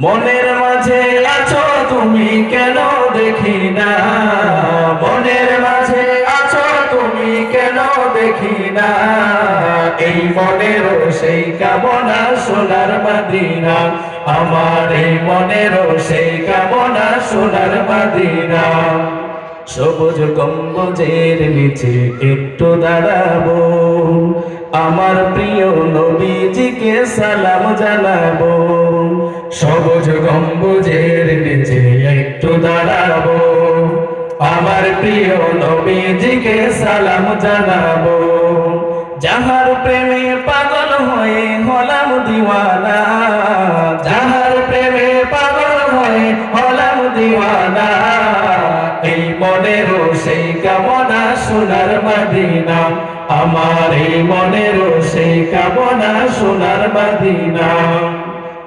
মনের মাঝে আছো তুমি কেন দেখি না? মনের মাঝে আছো তুমি কেন দেখি না? এই মনের সেই কামনা সোনার মাদিনা। আমার এই মনের সেই কামনা সোনার মাদিনা। সবুজ গম্বুজের নিচে একটু দাঁড়াবো। আমার প্রিয় নবীজিকে সালাম জানাব। সবুজ গম্বুজের নিচে একটু দাঁড়াবো। আমার প্রিয় নবীজিকে সালাম জানাব। যাহার প্রেমে পাগল হয়ে হলাম দিওয়ানা। যাহার প্রেমে পাগল হয়ে হলাম দিওয়ানা। এই মনেরও সেই কামনা সোনার মাদিনা। আমার এই মনেরও সেই কামনা সোনার মাদিনা।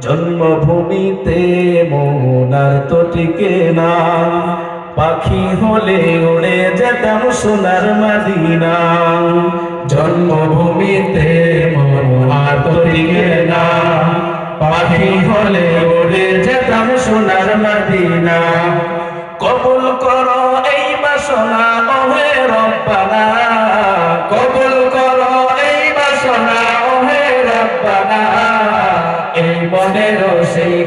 জন্মভূমিতে মোনার তো টিকে না। পাখি হলে উড়ে যেতাম সোনার মাদিনা। জন্মভূমিতে মোনার তো টিকে না। পাখি হলে উড়ে যেতাম সোনার মাদিনা। কবুল করো এই বাসনা, ওহে রব্বানা। কবুল